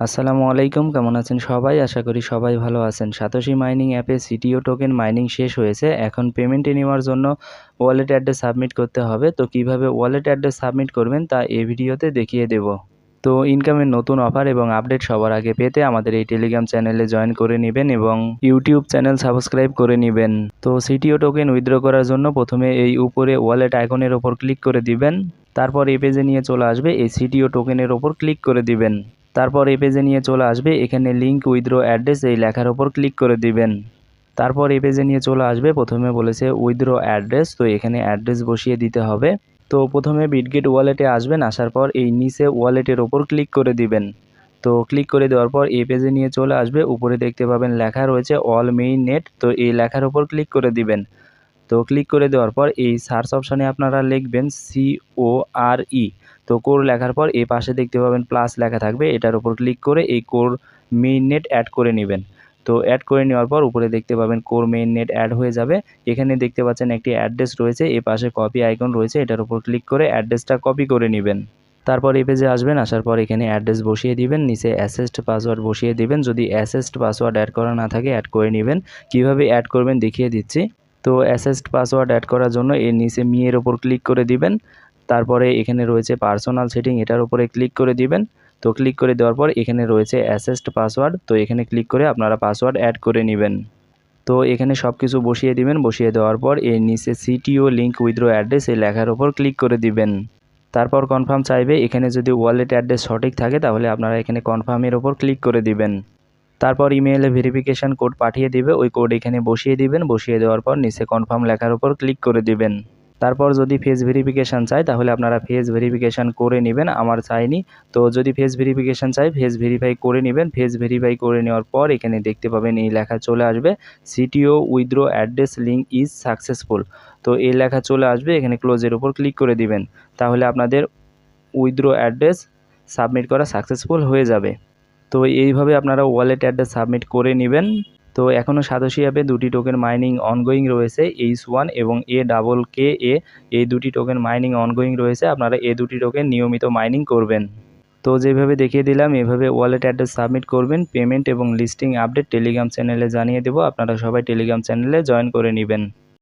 আসসালামু আলাইকুম, কেমন আছেন সবাই? আশা করি সবাই ভালো আছেন। সাতোশি মাইনিং অ্যাপে সিটিও টোকেন মাইনিং শেষ হয়েছে। এখন পেমেন্টে নেওয়ার জন্য ওয়ালেট অ্যাড্রেস সাবমিট করতে হবে। তো কীভাবে ওয়ালেট অ্যাড্রেস সাবমিট করবেন তা এই ভিডিওতে দেখিয়ে দেব। তো ইনকামের নতুন অফার এবং আপডেট সবার আগে পেতে আমাদের এই টেলিগ্রাম চ্যানেলে জয়েন করে নেবেন এবং ইউটিউব চ্যানেল সাবস্ক্রাইব করে নেবেন। তো সিটিও টোকেন উইথড্র করার জন্য প্রথমে এই উপরে ওয়ালেট আইকনের ওপর ক্লিক করে দিবেন। তারপর এই পেজে নিয়ে চলে আসবে, এই সিটিও টোকেনের ওপর ক্লিক করে দিবেন। তারপর এই পেজে নিয়ে চলে আসবে। এখানে লিঙ্ক উইথড্র অ্যাড্রেস এই লেখার ওপর ক্লিক করে দিবেন। তারপর এই পেজে নিয়ে চলে আসবে। প্রথমে বলেছে উইথড্র অ্যাড্রেস তো এখানে অ্যাড্রেস বসিয়ে দিতে হবে। তো প্রথমে বিটগেট ওয়ালেটে আসবেন, আসার পর এই নিচে ওয়ালেটের ওপর ক্লিক করে দিবেন। তো ক্লিক করে দেওয়ার পর এই পেজে নিয়ে চলে আসবে। উপরে দেখতে পাবেন লেখা রয়েছে অল মেইন নেট তো এই লেখার ওপর ক্লিক করে দিবেন। তো ক্লিক করে দেওয়ার পর এই সার্চ অপশানে আপনারা লিখবেন সি ও আর ই তো কোর লেখার পর এই পাশে দেখতে পাবেন প্লাস লেখা থাকবে, এটার উপর ক্লিক করে এই কোর মেইন নেট অ্যাড করে নেবেন। তো অ্যাড করে নেওয়ার পর উপরে দেখতে পাবেন কোর মেইন নেট অ্যাড হয়ে যাবে। এখানে দেখতে পাচ্ছেন একটি অ্যাড্রেস রয়েছে এই পাশে কপি আইকন রয়েছে, এটার উপর ক্লিক করে অ্যাড্রেসটা কপি করে নেবেন। তারপর এই পেজে আসবেন, আসার পর এখানে অ্যাড্রেস বসিয়ে দিবেন, নিচে অ্যাসেস্ট পাসওয়ার্ড বসিয়ে দিবেন। যদি অ্যাসেস্ট পাসওয়ার্ড অ্যাড করা না থাকে অ্যাড করে নেবেন। কীভাবে অ্যাড করবেন দেখিয়ে দিচ্ছি। তো অ্যাসেসড পাসওয়ার্ড অ্যাড করার জন্য এর নিচে মিয়ের ওপর ক্লিক করে দিবেন। তারপরে এখানে রয়েছে পার্সোনাল সেটিং এটার উপরে ক্লিক করে দিবেন। তো ক্লিক করে দেওয়ার পর এখানে রয়েছে অ্যাসেসড পাসওয়ার্ড, তো এখানে ক্লিক করে আপনারা পাসওয়ার্ড অ্যাড করে নেবেন। তো এখানে সব কিছু বসিয়ে দিবেন। বসিয়ে দেওয়ার পর এর নিচে সিটিও লিঙ্ক উইথড্রো অ্যাড্রেস এই লেখার ওপর ক্লিক করে দিবেন। তারপর কনফার্ম চাইবে, এখানে যদি ওয়ালেট অ্যাড্রেস সঠিক থাকে তাহলে আপনারা এখানে কনফার্মের ওপর ক্লিক করে দিবেন। তারপর ইমেইলে ভেরিফিকেশান কোড পাঠিয়ে দিবে, ওই কোড এখানে বসিয়ে দিবেন, বসিয়ে দেওয়ার পর নিচে কনফার্ম লেখার উপর ক্লিক করে দিবেন। তারপর যদি ফেস ভেরিফিকেশান চাই তাহলে আপনারা ফেস ভেরিফিকেশান করে নেবেন, আমার চাইনি। তো যদি ফেস ভেরিফিকেশান চাই ফেস ভেরিফাই করে নেবেন ফেস ভেরিফাই করে নেওয়ার পর এখানে দেখতে পাবেন এই লেখা চলে আসবে CTO withdraw address link is successful তো এই লেখা চলে আসবে, এখানে ক্লোজের উপর ক্লিক করে দিবেন। তাহলে আপনাদের উইথড্র অ্যাড্রেস সাবমিট করা সাকসেসফুল হয়ে যাবে। তো এইভাবে আপনারা ওয়ালেট অ্যাড্রেস সাবমিট করে নেবেন। তো এখনও সাতোশি অ্যাপে দুটি টোকেন মাইনিং অনগোয়িং রয়েছে এইচ ওয়ান এবং এ ডাবল কে এ এই দুটি টোকেন মাইনিং অনগোয়িং রয়েছে, আপনারা এ দুটি টোকেন নিয়মিত মাইনিং করবেন। তো যেভাবে দেখিয়ে দিলাম, এভাবে ওয়ালেট অ্যাড্রেস সাবমিট করবেন পেমেন্ট এবং লিস্টিং আপডেট টেলিগ্রাম চ্যানেলে জানিয়ে দেবো। আপনারা সবাই টেলিগ্রাম চ্যানেলে জয়েন করে নেবেন।